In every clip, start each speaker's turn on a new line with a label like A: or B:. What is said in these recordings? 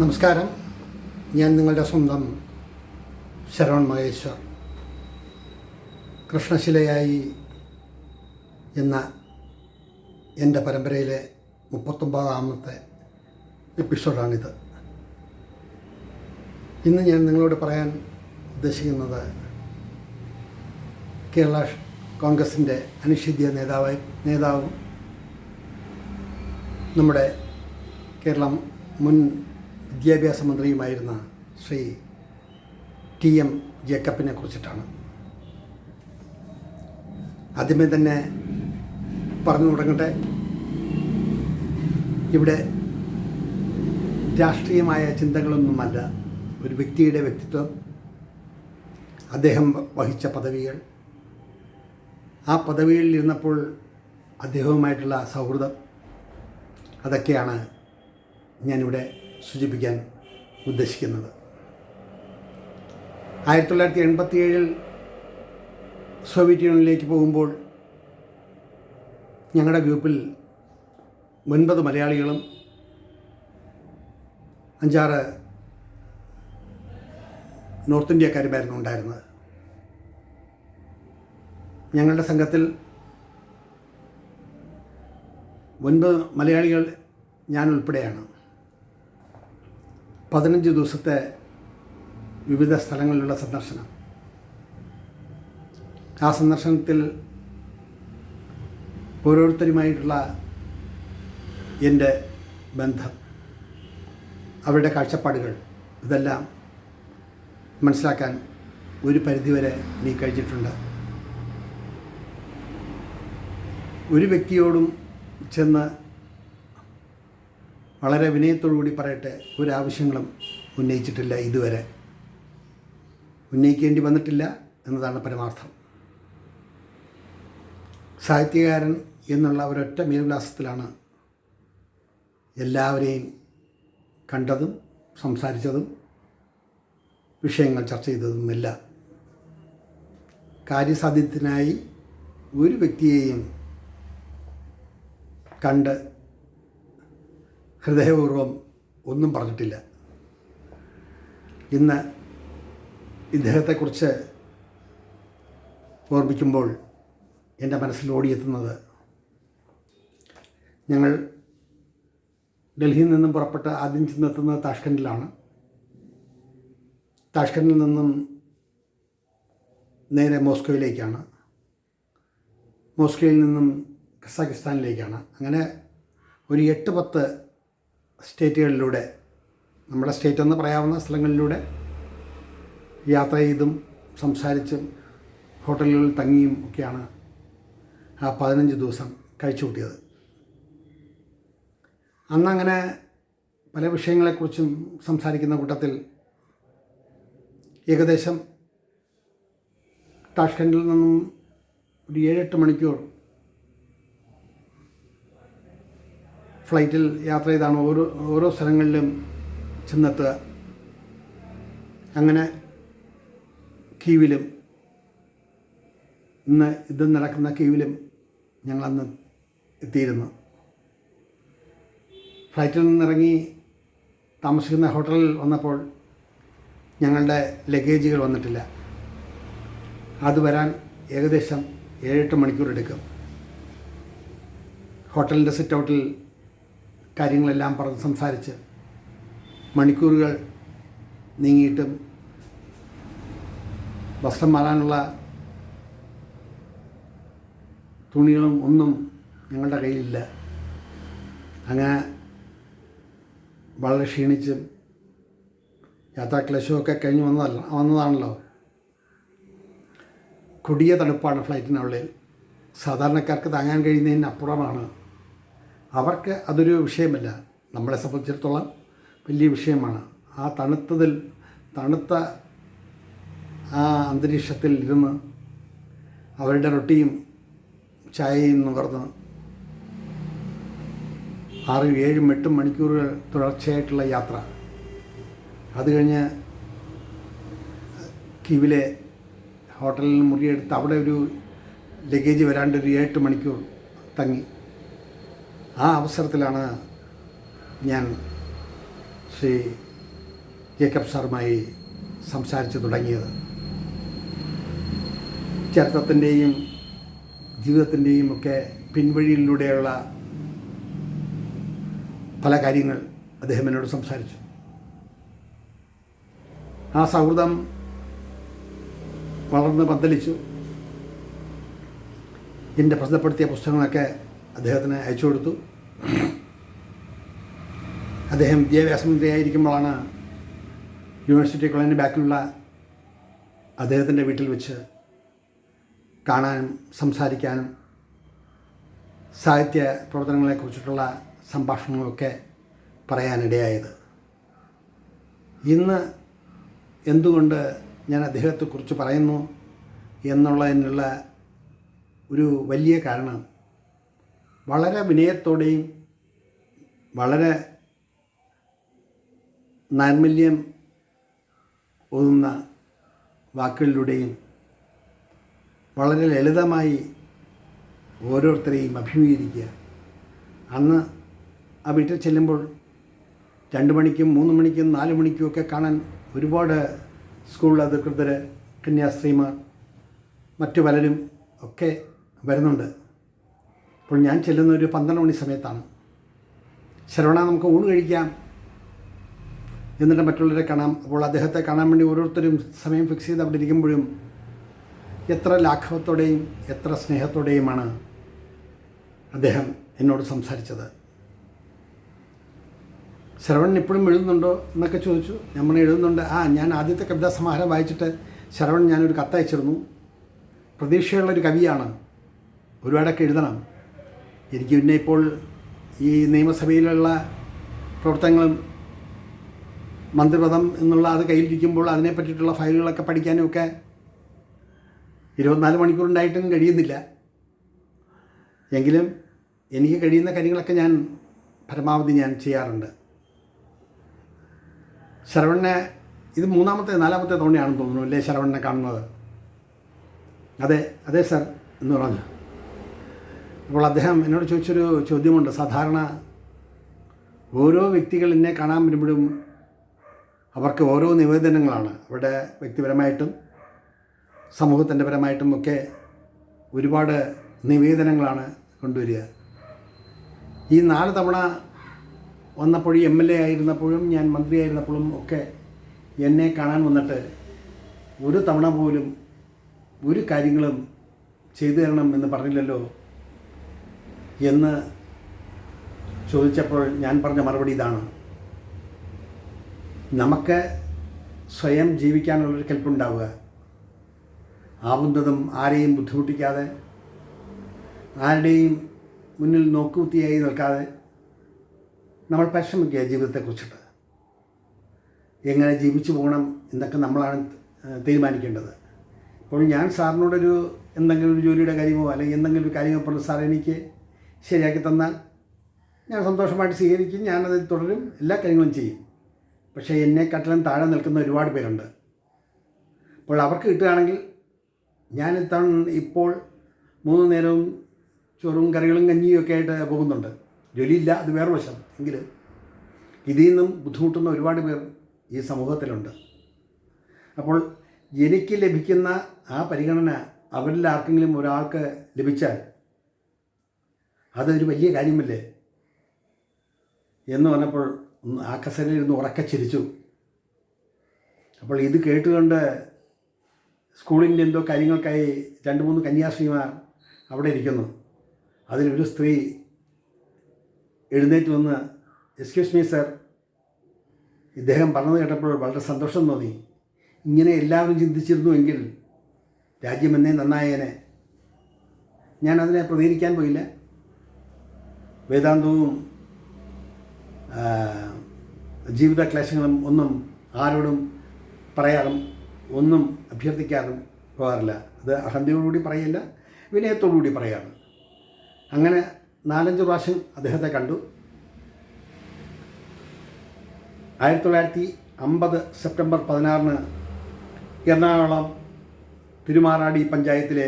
A: നമസ്കാരം. ഞാൻ നിങ്ങളുടെ സ്വന്തം ശരവൺ മഹേശ്വർ. കൃഷ്ണശിലയായി എന്ന എന്റെ പരമ്പരയിലെ മുപ്പത്തൊമ്പതാമത്തെ എപ്പിസോഡാണിത്. ഇന്ന് ഞാൻ നിങ്ങളോട് പറയാൻ ഉദ്ദേശിക്കുന്നത് കേരള കോൺഗ്രസിന്റെ അനുഷിദ്ധ്യ നേതാവായി നേതാവും നമ്മുടെ കേരളം മുൻ വിദ്യാഭ്യാസ മന്ത്രിയുമായിരുന്ന ശ്രീ ടി എം ജേക്കബിനെ കുറിച്ചിട്ടാണ്. ആദ്യമേ തന്നെ പറഞ്ഞു തുടങ്ങട്ടെ. ഇവിടെ രാഷ്ട്രീയമായ ചിന്തകളൊന്നുമല്ല ഒരു വ്യക്തിയുടെ വ്യക്തിത്വം അദ്ദേഹം വഹിച്ച പദവികൾ. ആ പദവിയിൽ ഇരുന്നപ്പോൾ അദ്ദേഹവുമായിട്ടുള്ള സൗഹൃദം അതൊക്കെയാണ് ഞാനിവിടെ സൂചിപ്പിക്കാൻ ഉദ്ദേശിക്കുന്നത്. ആയിരത്തി തൊള്ളായിരത്തി എൺപത്തി ഏഴിൽ സോവിയറ്റ് യൂണിയനിലേക്ക് പോകുമ്പോൾ ഞങ്ങളുടെ ഗ്രൂപ്പിൽ ഒൻപത് മലയാളികളും അഞ്ചാറ് നോർത്ത് ഇന്ത്യക്കാരുമായിരുന്നു ഉണ്ടായിരുന്നത്. ഞങ്ങളുടെ സംഘത്തിൽ ഒൻപത് മലയാളികൾ ഞാൻ ഉൾപ്പെടെയാണ്. പതിനഞ്ച് ദിവസത്തെ വിവിധ സ്ഥലങ്ങളിലുള്ള സന്ദർശനം. ആ സന്ദർശനത്തിൽ ഓരോരുത്തരുമായിട്ടുള്ള എന്റെ ബന്ധം അവരുടെ കാഴ്ചപ്പാടുകൾ ഇതെല്ലാം മനസ്സിലാക്കാൻ ഒരു പരിധിവരെ നീ കഴിഞ്ഞിട്ടുണ്ട്. ഒരു വ്യക്തിയോടും ചെന്ന് വളരെ വിനയത്തോടുകൂടി പറയട്ടെ ഒരാവശ്യങ്ങളും ഉന്നയിച്ചിട്ടില്ല ഇതുവരെ. ഉന്നയിക്കേണ്ടി വന്നിട്ടില്ല എന്നതാണ് പരമാർത്ഥം. സാഹിത്യകാരൻ എന്നുള്ള ഒരൊറ്റ മേൽവിലാസത്തിലാണ് എല്ലാവരെയും കണ്ടതും സംസാരിച്ചതും വിഷയങ്ങൾ ചർച്ച ചെയ്തതുമെല്ലാം കാര്യസാധ്യത്തിനായി ഒരു വ്യക്തിയെയും കണ്ട് ഹൃദയപൂർവം ഒന്നും പറഞ്ഞിട്ടില്ല. ഇന്ന് ഇദ്ദേഹത്തെക്കുറിച്ച് ഓർമ്മിക്കുമ്പോൾ എന്റെ മനസ്സിൽ ഓടിയെത്തുന്നത് ഞങ്ങൾ ഡൽഹിയിൽ നിന്നും പുറപ്പെട്ട് ആദ്യം ചെന്നെത്തുന്നത് താഷ്കൻഡിലാണ് താഷ്കൻഡിൽ നിന്നും നേരെ മോസ്കോയിലേക്കാണ്. മോസ്കോയിൽ നിന്നും കസാഖിസ്ഥാനിലേക്കാണ്. അങ്ങനെ ഒരു എട്ട് പത്ത് സ്റ്റേറ്റുകളിലൂടെ നമ്മുടെ സ്റ്റേറ്റ് എന്ന് പറയാവുന്ന സ്ഥലങ്ങളിലൂടെ യാത്ര ചെയ്തും സംസാരിച്ചും ഹോട്ടലുകളിൽ തങ്ങിയും ഒക്കെയാണ് ആ പതിനഞ്ച് ദിവസം കഴിച്ചു കൂട്ടിയത്. അന്നങ്ങനെ പല വിഷയങ്ങളെക്കുറിച്ചും സംസാരിക്കുന്ന കൂട്ടത്തിൽ ഏകദേശം ടാഷ്കൻഡിൽ നിന്നും ഒരു ഏഴെട്ട് മണിക്കൂർ ഫ്ലൈറ്റിൽ യാത്ര ചെയ്താണ് ഓരോ ഓരോ സ്ഥലങ്ങളിലും ചെന്നെത്തുക. അങ്ങനെ കീവിലും ഇന്ന് യുദ്ധം നടക്കുന്ന കീവിലും ഞങ്ങളന്ന് എത്തിയിരുന്നു. ഫ്ലൈറ്റിൽ നിന്നിറങ്ങി താമസിക്കുന്ന ഹോട്ടലിൽ വന്നപ്പോൾ ഞങ്ങളുടെ ലഗേജുകൾ വന്നിട്ടില്ല. അത് വരാൻ ഏകദേശം ഏഴെട്ട് മണിക്കൂർ എടുക്കും. ഹോട്ടലിന്റെ സിറ്റ് ഔട്ടിൽ കാര്യങ്ങളെല്ലാം പറഞ്ഞ് സംസാരിച്ച് മണിക്കൂറുകൾ നീങ്ങിയിട്ടും വസ്ത്രം മാറാനുള്ള തുണികളും ഒന്നും ഞങ്ങളുടെ കയ്യിലില്ല. അങ്ങനെ വളരെ ക്ഷീണിച്ചും യാത്രാക്ലേശമൊക്കെ കഴിഞ്ഞ് വന്നതല്ല വന്നതാണല്ലോ. കൊടിയ തണുപ്പാണ് ഫ്ലൈറ്റിനുള്ളിൽ. സാധാരണക്കാർക്ക് താങ്ങാൻ കഴിയുന്നതിന് അപ്പുറമാണ് അവർക്ക് അതൊരു വിഷയമല്ല. നമ്മളെ സംബന്ധിച്ചിടത്തോളം വലിയ വിഷയമാണ്. ആ തണുത്തതിൽ തണുത്ത ആ അന്തരീക്ഷത്തിൽ ഇരുന്ന് അവരുടെ റൊട്ടിയും ചായയും നുകർന്ന് ആറ് ഏഴും എട്ടും മണിക്കൂറുകൾ തുടർച്ചയായിട്ടുള്ള യാത്ര. അത് കഴിഞ്ഞ് കീവിലെ ഹോട്ടലിൽ മുറിയെടുത്ത് അവിടെ ഒരു ലഗേജ് വരാണ്ട് ഒരു എട്ട് മണിക്കൂർ തങ്ങി. ആ അവസരത്തിലാണ് ഞാൻ ശ്രീ ജേക്കബ് സാറുമായി സംസാരിച്ചു തുടങ്ങിയത്. ചരിത്രത്തിന്റെയും ജീവിതത്തിന്റെയും ഒക്കെ പിൻവഴിയിലൂടെയുള്ള പല കാര്യങ്ങൾ അദ്ദേഹം എന്നോട് സംസാരിച്ചു. ആ സൗഹൃദം വളർന്ന് പന്തലിച്ചു. എന്റെ പ്രസിദ്ധപ്പെടുത്തിയ പുസ്തകങ്ങളൊക്കെ അദ്ദേഹത്തിന് അയച്ചു കൊടുത്തു. അദ്ദേഹം വിദ്യാഭ്യാസ മന്ത്രിയായിരിക്കുമ്പോഴാണ് യൂണിവേഴ്സിറ്റി കോളേജിന്റെ ബാക്കിലുള്ള അദ്ദേഹത്തിന്റെ വീട്ടിൽ വെച്ച് കാണാനും സംസാരിക്കാനും സാഹിത്യ പ്രവർത്തനങ്ങളെക്കുറിച്ചിട്ടുള്ള സംഭാഷണങ്ങളൊക്കെ പറയാനിടയായത്. ഇന്ന് എന്തുകൊണ്ട് ഞാൻ അദ്ദേഹത്തെക്കുറിച്ച് പറയുന്നു എന്നുള്ളതിനുള്ള ഒരു വലിയ കാരണം വളരെ വിനയത്തോടെയും വളരെ നൈർമല്യം ഒതുന്ന വാക്കുകളിലൂടെയും വളരെ ലളിതമായി ഓരോരുത്തരെയും അഭിമുഖീകരിക്കുക. അന്ന് ആ വീട്ടിൽ ചെല്ലുമ്പോൾ രണ്ട് മണിക്കും മൂന്ന് മണിക്കും നാല് മണിക്കും ഒക്കെ കാണാൻ ഒരുപാട് സ്കൂൾ അധികൃതർ കന്യാസ്ത്രീമാർ മറ്റു പലരും ഒക്കെ വരുന്നുണ്ട്. അപ്പോൾ ഞാൻ ചെല്ലുന്ന ഒരു പന്ത്രണ്ട് മണി സമയത്താണ്. ശരവണ നമുക്ക് ഊണ് കഴിക്കാം. എന്നിട്ട് മറ്റുള്ളവരെ കാണാം. അപ്പോൾ അദ്ദേഹത്തെ കാണാൻ വേണ്ടി ഓരോരുത്തരും സമയം ഫിക്സ് ചെയ്ത് അവിടെ ഇരിക്കുമ്പോഴും എത്ര ലാഘവത്തോടെയും എത്ര സ്നേഹത്തോടെയുമാണ് അദ്ദേഹം എന്നോട് സംസാരിച്ചത്. ശരവണൻ ഇപ്പോഴും എഴുതുന്നുണ്ടോ എന്നൊക്കെ ചോദിച്ചു. നമ്മൾ എഴുതുന്നുണ്ട് ആ ഞാൻ ആദ്യത്തെ കവിതാ സമാഹാരം വായിച്ചിട്ട് ശരവൺ ഞാനൊരു കത്തയച്ചിരുന്നു. പ്രതീക്ഷയുള്ളൊരു കവിയാണ്. ഒരുപാടൊക്കെ എഴുതണം. എനിക്ക് പിന്നെ ഇപ്പോൾ ഈ നിയമസഭയിലുള്ള പ്രവർത്തനങ്ങളും മന്ത്രിപദം എന്നുള്ള അത് കയ്യിലിരിക്കുമ്പോൾ അതിനെ പറ്റിയിട്ടുള്ള ഫയലുകളൊക്കെ പഠിക്കാനും ഒക്കെ ഇരുപത്തിനാല് മണിക്കൂറുണ്ടായിട്ടും കഴിയുന്നില്ല. എങ്കിലും എനിക്ക് കഴിയുന്ന കാര്യങ്ങളൊക്കെ ഞാൻ പരമാവധി ഞാൻ ചെയ്യാറുണ്ട്. ശരവണനെ ഇത് മൂന്നാമത്തെ നാലാമത്തെ തവണയാണെന്ന് തോന്നുന്നു അല്ലേ ശരവണനെ കാണുന്നത്? അതെ അതെ സർ എന്ന് പറഞ്ഞു. അപ്പോൾ അദ്ദേഹം എന്നോട് ചോദിച്ചൊരു ചോദ്യമുണ്ട്. സാധാരണ ഓരോ വ്യക്തികൾ എന്നെ കാണാൻ വരുമ്പോഴും അവർക്ക് ഓരോ നിവേദനങ്ങളാണ്. അവരുടെ വ്യക്തിപരമായിട്ടും സമൂഹത്തിന്റെ പരമായിട്ടും ഒക്കെ ഒരുപാട് നിവേദനങ്ങളാണ് കൊണ്ടുവരിക. ഈ നാല് തവണ വന്നപ്പോഴും എം എൽ എ ആയിരുന്നപ്പോഴും ഞാൻ മന്ത്രിയായിരുന്നപ്പോഴും ഒക്കെ എന്നെ കാണാൻ വന്നിട്ട് ഒരു തവണ പോലും ഒരു കാര്യങ്ങളും ചെയ്തു തരണം എന്ന് പറഞ്ഞില്ലല്ലോ. എന്ന് ചോദിച്ചപ്പോൾ ഞാൻ പറഞ്ഞ മറുപടി ഇതാണ്. നമുക്ക് സ്വയം ജീവിക്കാനുള്ളൊരു കെൽപ്പുണ്ടാവുക. ആവുന്നതും ആരെയും ബുദ്ധിമുട്ടിക്കാതെ ആരുടെയും മുന്നിൽ നോക്കുകുത്തിയായി നിൽക്കാതെ നമ്മൾ പരിശ്രമിക്കുക ജീവിതത്തെക്കുറിച്ചിട്ട്. എങ്ങനെ ജീവിച്ചു പോകണം എന്നൊക്കെ നമ്മളാണ് തീരുമാനിക്കേണ്ടത്. ഇപ്പോൾ ഞാൻ സാറിനോടൊരു എന്തെങ്കിലും ഒരു ജോലിയുടെ കാര്യമോ അല്ലെങ്കിൽ എന്തെങ്കിലും ഒരു കാര്യമോ പറഞ്ഞു സാർ എനിക്ക് ശരിയാക്കി തന്നാൽ ഞാൻ സന്തോഷമായിട്ട് സ്വീകരിക്കും ഞാനത് തുടരും എല്ലാ കാര്യങ്ങളും ചെയ്യും. പക്ഷേ എന്നെക്കാട്ടിലും താഴെ നിൽക്കുന്ന ഒരുപാട് പേരുണ്ട്. അപ്പോൾ അവർക്ക് കിട്ടുകയാണെങ്കിൽ ഞാൻ ഇത്തവണ ഇപ്പോൾ മൂന്ന് നേരവും ചോറും കറികളും കഞ്ഞിയും ഒക്കെ ആയിട്ട് പോകുന്നുണ്ട്. ജോലിയില്ല അത് വേറെ വശം. എങ്കിലും ഇതിൽ നിന്നും ബുദ്ധിമുട്ടുന്ന ഒരുപാട് പേർ ഈ സമൂഹത്തിലുണ്ട്. അപ്പോൾ എനിക്ക് ലഭിക്കുന്ന ആ പരിഗണന അവരിൽ ആർക്കെങ്കിലും ഒരാൾക്ക് ലഭിച്ചാൽ അതൊരു വലിയ കാര്യമല്ലേ? എന്ന് പറഞ്ഞപ്പോൾ ആ കസേരയിൽ ഇരുന്ന് ഉറക്കെ ചിരിച്ചു. അപ്പോൾ ഇത് കേട്ടുകൊണ്ട് സ്കൂളിന്റെ എന്തോ കാര്യങ്ങൾക്കായി രണ്ട് മൂന്ന് കന്യാസ്ത്രീമാർ അവിടെ ഇരിക്കുന്നു. അതിലൊരു സ്ത്രീ എഴുന്നേറ്റ് വന്ന് എക്സ്ക്യൂസ് മീ സർ ഇദ്ദേഹം പറഞ്ഞത് കേട്ടപ്പോൾ വളരെ സന്തോഷം തോന്നി. ഇങ്ങനെ എല്ലാവരും ചിന്തിച്ചിരുന്നുവെങ്കിൽ രാജ്യമെന്നേ നന്നായേനെ. ഞാൻ അതിനെ പ്രതികരിക്കാൻ പോയില്ല. വേദാന്തവും ജീവിത ക്ലേശങ്ങളും ഒന്നും ആരോടും പറയാറും ഒന്നും അഭ്യർത്ഥിക്കാറും പോകാറില്ല. അത് അഹന്തയോടുകൂടി പറയില്ല വിനയത്തോടുകൂടി പറയാണ് അങ്ങനെ നാലഞ്ച് പ്രാവശ്യം അദ്ദേഹത്തെ കണ്ടു. ആയിരത്തി തൊള്ളായിരത്തി അമ്പത് സെപ്റ്റംബർ പതിനാറിന് എറണാകുളം തിരുമാറാടി പഞ്ചായത്തിലെ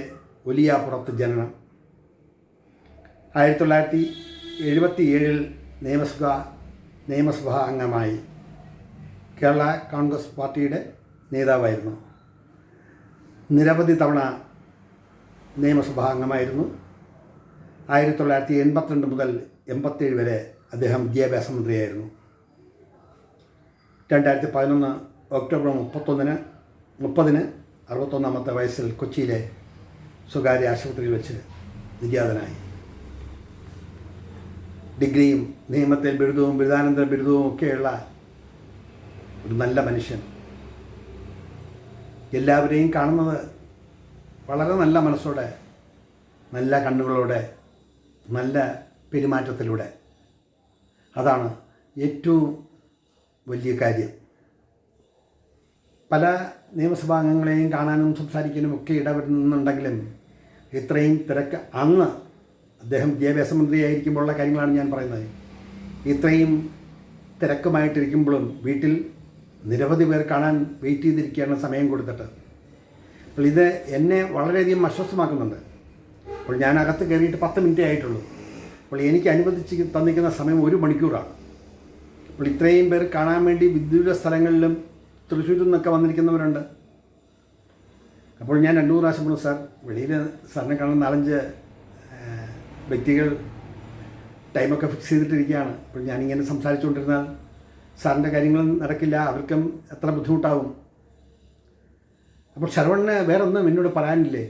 A: ഒലിയാപ്പുറത്ത് ജനനം. ആയിരത്തി തൊള്ളായിരത്തി എഴുപത്തി ഏഴിൽ നിയമസഭ നിയമസഭാ അംഗമായി കേരള കോൺഗ്രസ് പാർട്ടിയുടെ നേതാവായിരുന്നു. നിരവധി തവണ നിയമസഭാ അംഗമായിരുന്നു. ആയിരത്തി തൊള്ളായിരത്തി എൺപത്തിരണ്ട് മുതൽ എൺപത്തേഴ് വരെ അദ്ദേഹം വിദ്യാഭ്യാസ മന്ത്രിയായിരുന്നു. രണ്ടായിരത്തി പതിനൊന്ന് ഒക്ടോബർ മുപ്പത്തൊന്നിന് മുപ്പതിന് അറുപത്തൊന്നാമത്തെ വയസ്സിൽ കൊച്ചിയിലെ സ്വകാര്യ ആശുപത്രിയിൽ വെച്ച് നിര്യാതനായി ഡിഗ്രിയും നിയമത്തിൽ ബിരുദവും ബിരുദാനന്തര ബിരുദവും ഒക്കെയുള്ള ഒരു നല്ല മനുഷ്യൻ. എല്ലാവരെയും കാണുന്നത് വളരെ നല്ല മനസ്സോടെ നല്ല കണ്ണുകളോടെ നല്ല പെരുമാറ്റത്തിലൂടെ. അതാണ് ഏറ്റവും വലിയ കാര്യം. പല നിയമസഭാംഗങ്ങളെയും കാണാനും സംസാരിക്കാനും ഒക്കെ ഇടപെടുന്നുണ്ടെങ്കിലും ഇത്രയും തിരക്ക് അന്ന് അദ്ദേഹം വിദ്യാഭ്യാസ മന്ത്രിയായിരിക്കുമ്പോഴുള്ള കാര്യങ്ങളാണ് ഞാൻ പറയുന്നത്. ഇത്രയും തിരക്കുമായിട്ടിരിക്കുമ്പോഴും വീട്ടിൽ നിരവധി പേർ കാണാൻ വെയിറ്റ് ചെയ്തിരിക്കുകയാണ് സമയം കൊടുത്തിട്ട്. അപ്പോൾ ഇത് എന്നെ വളരെയധികം അസ്വസ്ഥമാക്കുന്നുണ്ട്. അപ്പോൾ ഞാൻ അകത്ത് കയറിയിട്ട് പത്ത് മിനിറ്റേ ആയിട്ടുള്ളൂ. അപ്പോൾ എനിക്ക് അനുവദിച്ച് തന്നിരിക്കുന്ന സമയം ഒരു മണിക്കൂറാണ്. അപ്പോൾ ഇത്രയും പേർ കാണാൻ വേണ്ടി വിദൂര സ്ഥലങ്ങളിലും തൃശ്ശൂരിൽ നിന്നൊക്കെ വന്നിരിക്കുന്നവരുണ്ട്. അപ്പോൾ ഞാൻ രണ്ടു പ്രാവശ്യം പറഞ്ഞു സാർ വെളിയിൽ സാറിനെ കാണാൻ നാലഞ്ച് വ്യക്തികൾ ടൈമൊക്കെ ഫിക്സ് ചെയ്തിട്ടിരിക്കുകയാണ്. അപ്പോൾ ഞാനിങ്ങനെ സംസാരിച്ചുകൊണ്ടിരുന്നാൽ സാറിന്റെ കാര്യങ്ങളൊന്നും നടക്കില്ല അവർക്കും എത്ര ബുദ്ധിമുട്ടാവും. അപ്പോൾ ശരവണ്ണന് വേറെ ഒന്നും എന്നോട് പറയാനില്ലേ?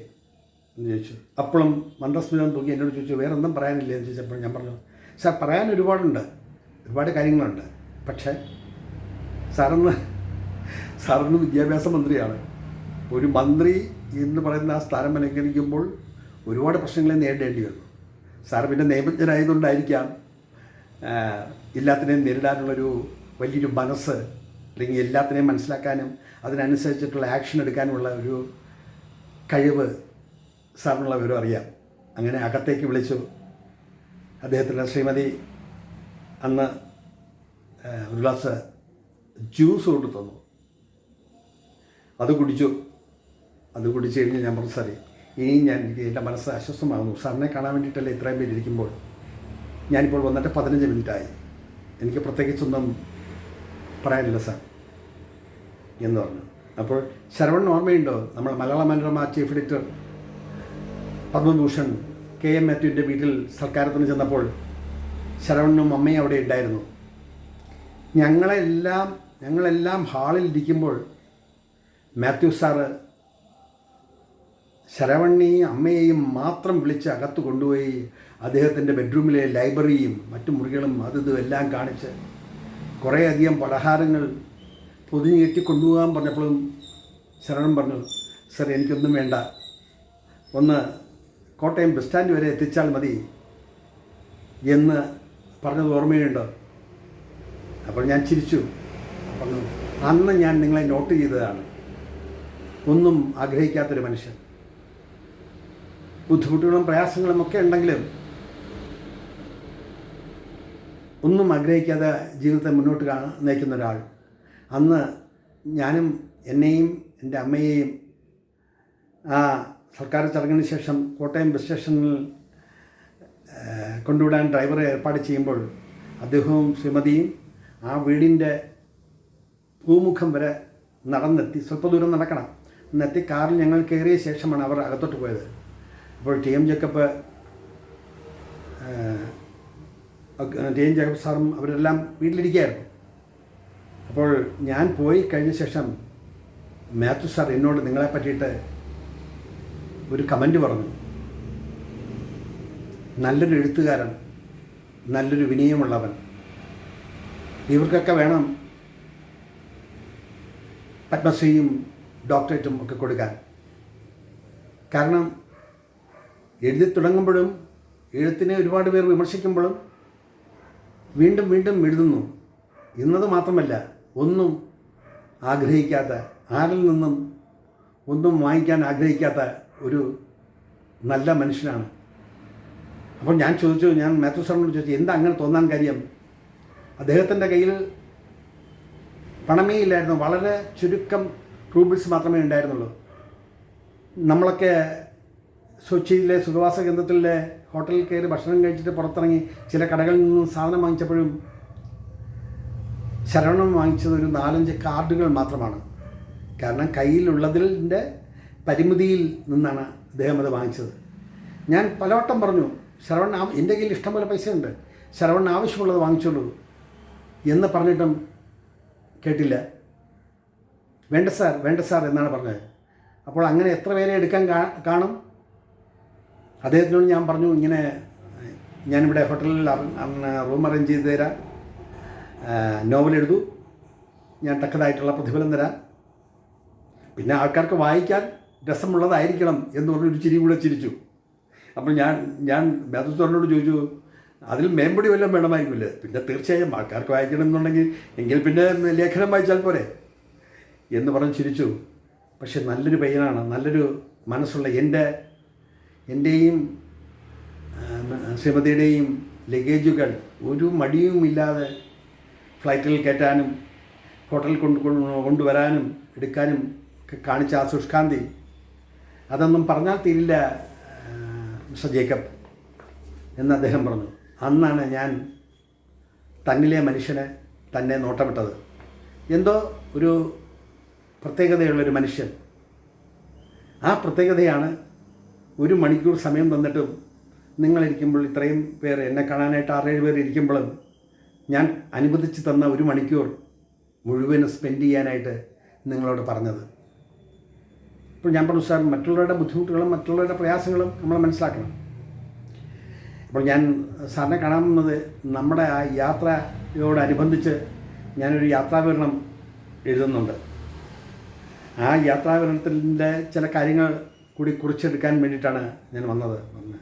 A: എന്ന് ചോദിച്ചു. അപ്പോഴും മന്ദസ്മിതം തൂക്കി എന്നോട് ചോദിച്ചു വേറെ ഒന്നും പറയാനില്ലേ? എന്ന് ചോദിച്ചപ്പോൾ ഞാൻ പറഞ്ഞു സാർ പറയാൻ ഒരുപാടുണ്ട്. ഒരുപാട് കാര്യങ്ങളുണ്ട്. പക്ഷേ സാറൊന്ന് സാറൊന്ന് വിദ്യാഭ്യാസ മന്ത്രിയാണ്. ഒരു മന്ത്രി എന്ന് പറയുന്ന ആ സ്ഥാനം അലങ്കരിക്കുമ്പോൾ ഒരുപാട് പ്രശ്നങ്ങളെ നേരിടേണ്ടി വന്നു. സാർ പിന്നെ നിയമജ്ഞനായതുകൊണ്ടായിരിക്കാം എല്ലാത്തിനെയും നേരിടാനുള്ളൊരു വലിയൊരു മനസ്സ് അല്ലെങ്കിൽ എല്ലാത്തിനെയും മനസ്സിലാക്കാനും അതിനനുസരിച്ചിട്ടുള്ള ആക്ഷൻ എടുക്കാനുമുള്ള ഒരു കഴിവ് സാറിനുള്ള വിവരം അറിയാം. അങ്ങനെ അകത്തേക്ക് വിളിച്ചു. അദ്ദേഹത്തിന്റെ ശ്രീമതി അന്ന് ഒരു ഗ്ലാസ് ജ്യൂസ് കൊണ്ട് തന്നു. അത് കുടിച്ചു. അത് കുടിച്ചു കഴിഞ്ഞ് ഞാൻ പറഞ്ഞു സാറേ ഇനിയും ഞാൻ എന്റെ മനസ്സ് അസ്വസ്ഥമാകുന്നു. സാറിനെ കാണാൻ വേണ്ടിയിട്ടല്ലേ ഇത്രയും പേര് ഇരിക്കുമ്പോൾ? ഞാനിപ്പോൾ വന്നിട്ട് പതിനഞ്ച് മിനിറ്റായി. എനിക്ക് പ്രത്യേകിച്ചൊന്നും പറയാനില്ല സാർ എന്ന് പറഞ്ഞു. അപ്പോൾ ശരവൺ ഓർമ്മയുണ്ടോ? നമ്മൾ Malayala Manorama chief editor Padmabhushan K M മാത്യുവിന്റെ വീട്ടിൽ സൽക്കാരത്തിന് ചെന്നപ്പോൾ ശരവണനും അമ്മയും അവിടെ ഉണ്ടായിരുന്നു. ഞങ്ങളെല്ലാം ഞങ്ങളെല്ലാം ഹാളിൽ ഇരിക്കുമ്പോൾ മാത്യു സാറ് ശരവണ്ണിയും അമ്മയെയും മാത്രം വിളിച്ച് അകത്ത് കൊണ്ടുപോയി അദ്ദേഹത്തിന്റെ ബെഡ്റൂമിലെ ലൈബ്രറിയും മറ്റു മുറികളും അതും എല്ലാം കാണിച്ച് കുറേയധികം പലഹാരങ്ങൾ പൊതിഞ്ഞ് കെട്ടി കൊണ്ടുപോകാൻ പറഞ്ഞപ്പോഴും ശരണം പറഞ്ഞു സർ എനിക്കൊന്നും വേണ്ട. ഒന്ന് കോട്ടയം ബസ് സ്റ്റാൻഡ് വരെ എത്തിച്ചാൽ മതി എന്ന് പറഞ്ഞത് ഓർമ്മയുണ്ടോ? അപ്പോൾ ഞാൻ ചിരിച്ചു. പറഞ്ഞു അന്ന് ഞാൻ നിങ്ങളെ നോട്ട് ചെയ്തതാണ്. ഒന്നും ആഗ്രഹിക്കാത്തൊരു മനുഷ്യൻ. ബുദ്ധിമുട്ടുകളും പ്രയാസങ്ങളും ഒക്കെ ഉണ്ടെങ്കിലും ഒന്നും ആഗ്രഹിക്കാതെ ജീവിതത്തെ മുന്നോട്ട് നയിക്കുന്ന ഒരാൾ. അന്ന് ഞാനും എന്നെയും എന്റെ അമ്മയെയും ആ സർക്കാർ ചടങ്ങിന് ശേഷം കോട്ടയം ബസ് സ്റ്റേഷനിൽ കൊണ്ടുവിടാൻ ഡ്രൈവറെ ഏർപ്പാട് ചെയ്യുമ്പോൾ അദ്ദേഹവും ശ്രീമതിയും ആ വീടിന്റെ ഭൂമുഖം വരെ നടന്നെത്തി. സ്വല്പ ദൂരം നടക്കണം. എന്നെത്തി കാറിൽ ഞങ്ങൾ കയറിയ ശേഷമാണ് അവർ അകത്തോട്ട് പോയത്. അപ്പോൾ T M Jacob T M Jacob സാറും അവരെല്ലാം വീട്ടിലിരിക്കുകയായിരുന്നു. അപ്പോൾ ഞാൻ പോയി കഴിഞ്ഞ ശേഷം മാത്യു സാർ എന്നോട് നിങ്ങളെ പറ്റിയിട്ട് ഒരു കമന്റ് പറഞ്ഞു. നല്ലൊരു എഴുത്തുകാരൻ നല്ലൊരു വിനയമുള്ളവൻ. ഇവർക്കൊക്കെ വേണം പത്മശ്രീയും ഡോക്ടറേറ്റും ഒക്കെ കൊടുക്കാൻ. കാരണം എഴുതി തുടങ്ങുമ്പോഴും എഴുത്തിനെ ഒരുപാട് പേർ വിമർശിക്കുമ്പോഴും വീണ്ടും വീണ്ടും എഴുതുന്നു. ഇന്നത് മാത്രമല്ല ഒന്നും ആഗ്രഹിക്കാത്ത ആരിൽ നിന്നും ഒന്നും വാങ്ങിക്കാൻ ആഗ്രഹിക്കാത്ത ഒരു നല്ല മനുഷ്യനാണ്. അപ്പോൾ ഞാൻ ചോദിച്ചു ഞാൻ മാത്യു സാറിനോട് ചോദിച്ചു എന്താ അങ്ങനെ തോന്നാൻ കാര്യം? അദ്ദേഹത്തിന്റെ കയ്യിൽ പണമേ ഇല്ലായിരുന്നു. വളരെ ചുരുക്കം റൂബിൾസ് മാത്രമേ ഉണ്ടായിരുന്നുള്ളൂ. നമ്മളൊക്കെ കൊച്ചിയിലെ സുഖവാസ കേന്ദ്രത്തിലെ ഹോട്ടലിൽ കയറി ഭക്ഷണം കഴിച്ചിട്ട് പുറത്തിറങ്ങി ചില കടകളിൽ നിന്നും സാധനം വാങ്ങിച്ചപ്പോഴും ശരവണം വാങ്ങിച്ചത് ഒരു നാലഞ്ച് കാർഡുകൾ മാത്രമാണ്. കാരണം കയ്യിലുള്ളതിന്റെ പരിമിതിയിൽ നിന്നാണ് അദ്ദേഹം അത് വാങ്ങിച്ചത്. ഞാൻ പലവട്ടം പറഞ്ഞു ശരവൺ എന്റെ കയ്യിൽ ഇഷ്ടംപോലെ പൈസയുണ്ട്. ശരവൺ ആവശ്യമുള്ളത് വാങ്ങിച്ചോളൂ. എന്ന് പറഞ്ഞിട്ടും കേട്ടില്ല. വേണ്ട സാർ വേണ്ട സാർ എന്നാണ് പറഞ്ഞത്. അപ്പോൾ അങ്ങനെ എത്ര പേരെ എടുക്കാൻ കാണും? അദ്ദേഹത്തിനോട് ഞാൻ പറഞ്ഞു ഇങ്ങനെ ഞാനിവിടെ ഹോട്ടലിൽ റൂം അറേഞ്ച് ചെയ്ത് തരാം. നോവൽ എഴുതൂ. ഞാൻ തക്കതായിട്ടുള്ള പ്രതിഫലം തരാം. പിന്നെ ആൾക്കാർക്ക് വായിക്കാൻ രസമുള്ളതായിരിക്കണം എന്ന് പറഞ്ഞൊരു ചിരി കൂടെ ചിരിച്ചു. അപ്പോൾ ഞാൻ ഞാൻ മേധസ്വരനോട് ചോദിച്ചു അതിൽ മേമ്പടി വല്ലതും വേണമായിരിക്കുമല്ലേ പിന്നെ തീർച്ചയായും ആൾക്കാർക്ക് വായിക്കണം എന്നുണ്ടെങ്കിൽ എങ്കിൽ പിന്നെ ലേഖനം വായിച്ചാൽ പോരെ? എന്ന് പറഞ്ഞ് ചിരിച്ചു. പക്ഷെ നല്ലൊരു പയ്യനാണ് നല്ലൊരു മനസ്സുള്ള എന്റെ എന്റെയും ശ്രീമതിയുടെയും ലഗേജുകൾ ഒരു മടിയുമില്ലാതെ ഫ്ലൈറ്റിൽ കയറ്റാനും ഹോട്ടലിൽ കൊണ്ട് കൊണ്ട് കൊണ്ടുവരാനും എടുക്കാനും ഒക്കെ കാണിച്ച ആ സുഷ്കാന്തി അതൊന്നും പറഞ്ഞാൽ തീരില്ല മിസ്റ്റർ ജേക്കബ് എന്ന് അദ്ദേഹം പറഞ്ഞു. അന്നാണ് ഞാൻ തന്നിലെ മനുഷ്യനെ തന്നെ നോട്ടമിട്ടത്. എന്തോ ഒരു പ്രത്യേകതയുള്ളൊരു മനുഷ്യൻ. ആ പ്രത്യേകതയാണ് ഒരു മണിക്കൂർ സമയം തന്നിട്ടും നിങ്ങളിരിക്കുമ്പോൾ ഇത്രയും പേർ എന്നെ കാണാനായിട്ട് ആറേഴ് പേർ ഇരിക്കുമ്പോഴും ഞാൻ അനുവദിച്ച് തന്ന ഒരു മണിക്കൂർ മുഴുവനും സ്പെൻഡ് ചെയ്യാനായിട്ട് നിങ്ങളോട് പറഞ്ഞത്. ഇപ്പോൾ ഞാൻ പറഞ്ഞു സാർ മറ്റുള്ളവരുടെ ബുദ്ധിമുട്ടുകളും മറ്റുള്ളവരുടെ പ്രയാസങ്ങളും നമ്മൾ മനസ്സിലാക്കണം. അപ്പോൾ ഞാൻ സാറിനെ കാണാമെന്നത് നമ്മുടെ ആ യാത്രയോടനുബന്ധിച്ച് ഞാനൊരു യാത്രാവിവരണം എഴുതുന്നുണ്ട്. ആ യാത്രാവിവരണത്തിന്റെ ചില കാര്യങ്ങൾ കൂടി കുറിച്ചെടുക്കാൻ വേണ്ടിയിട്ടാണ് ഞാൻ വന്നത്. വന്ന്.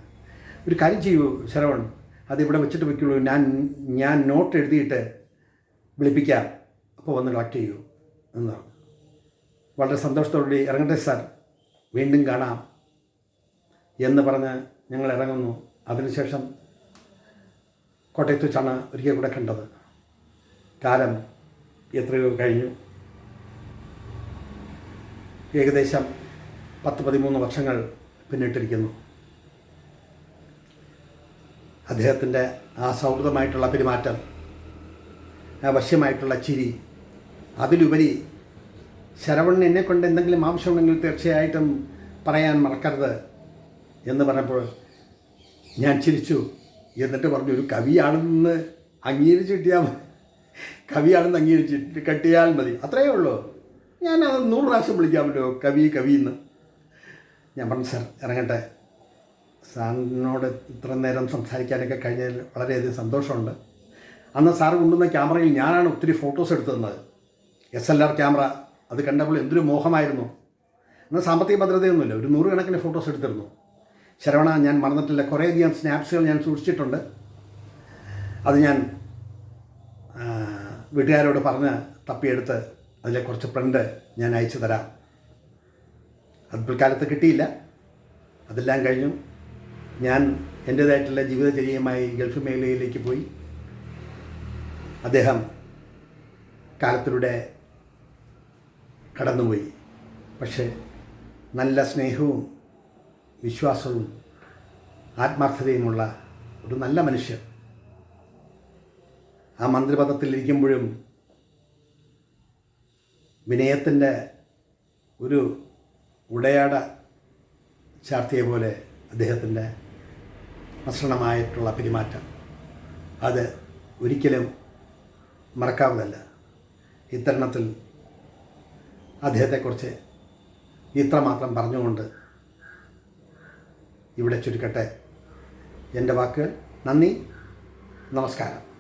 A: ഒരു കാര്യം ചെയ്യൂ ശരവൺ. അതിവിടെ വെച്ചിട്ട് വയ്ക്കുള്ളൂ ഞാൻ ഞാൻ നോട്ട് എഴുതിയിട്ട് വിളിപ്പിക്കാം. അപ്പോൾ വന്ന് കളക്ട് ചെയ്യൂ എന്ന്. വളരെ സന്തോഷത്തോടുകൂടി ഇറങ്ങട്ടെ സാർ വീണ്ടും കാണാം എന്ന് പറഞ്ഞ് ഞങ്ങൾ ഇറങ്ങുന്നു. അതിനുശേഷം കോട്ടയത്ത് വെച്ചാണ് ഒരിക്കൽ കൂടെ കണ്ടത്. കാലം എത്രയോ കഴിഞ്ഞു. ഏകദേശം പത്ത് പതിമൂന്ന് വർഷങ്ങൾ പിന്നിട്ടിരിക്കുന്നു. അദ്ദേഹത്തിന്റെ ആ സൗഹൃദമായിട്ടുള്ള പെരുമാറ്റം ആ വശ്യമായിട്ടുള്ള ചിരി അതിലുപരി ശരവണ്ണൻ എന്നെ കൊണ്ട് എന്തെങ്കിലും ആവശ്യമുണ്ടെങ്കിൽ തീർച്ചയായിട്ടും പറയാൻ മറക്കരുത് എന്ന് പറഞ്ഞപ്പോൾ ഞാൻ ചിരിച്ചു. എന്നിട്ട് പറഞ്ഞു ഒരു കവിയാണെന്ന് അംഗീകരിച്ച് കിട്ടിയാൽ കവിയാണെന്ന് അംഗീകരിച്ച് കെട്ടിയാൽ മതി. അത്രയേ ഉള്ളൂ. ഞാൻ അത് നൂറ് പ്രാവശ്യം വിളിക്കാൻ കവി കവി എന്ന് ഞാൻ പറഞ്ഞു സാർ ഇറങ്ങട്ടെ. സാറിനോട് ഇത്ര നേരം സംസാരിക്കാനൊക്കെ കഴിഞ്ഞതിൽ വളരെയധികം സന്തോഷമുണ്ട്. അന്ന് സാർ കൊണ്ടുവന്ന ക്യാമറയിൽ ഞാനാണ് ഒത്തിരി ഫോട്ടോസ് എടുത്തു തന്നത് എസ് എൽ ആർ ക്യാമറ അത് കണ്ടപ്പോൾ എന്തൊരു മോഹമായിരുന്നു. അന്ന് സാമ്പത്തിക ഭദ്രതയൊന്നുമില്ല ഒരു നൂറുകണക്കിന് ഫോട്ടോസ് എടുത്തിരുന്നു. ശരവണ ഞാൻ മറന്നിട്ടില്ല കുറേയധികം സ്നാപ്സുകൾ ഞാൻ സൂക്ഷിച്ചിട്ടുണ്ട്. അത് ഞാൻ വീട്ടുകാരോട് പറഞ്ഞ് തപ്പിയെടുത്ത് അതിലെ കുറച്ച് പ്രിന്റ് ഞാൻ അയച്ചു തരാം അത് പിൽക്കാലത്ത് കിട്ടിയില്ല. അതെല്ലാം കഴിഞ്ഞു. ഞാൻ എന്റേതായിട്ടുള്ള ജീവിതചര്യയുമായി ഗൾഫ് മേഖലയിലേക്ക് പോയി. അദ്ദേഹം കാലത്തിലൂടെ കടന്നുപോയി. പക്ഷേ നല്ല സ്നേഹവും വിശ്വാസവും ആത്മാർത്ഥതയുമുള്ള ഒരു നല്ല മനുഷ്യൻ. ആ മന്ത്രിപദത്തിലിരിക്കുമ്പോഴും വിനയത്തിന്റെ ഒരു ഉടയാട ചാർത്തിയെ പോലെ അദ്ദേഹത്തിന്റെ മസൃണമായിട്ടുള്ള പെരുമാറ്റം. അത് ഒരിക്കലും മറക്കാവുന്നതല്ല. ഇത്തരണത്തിൽ അദ്ദേഹത്തെക്കുറിച്ച് ഇത്രമാത്രം പറഞ്ഞുകൊണ്ട് ഇവിടെ ചുരുക്കട്ടെ. എന്റെ വാക്കുകൾ നന്ദി നമസ്കാരം.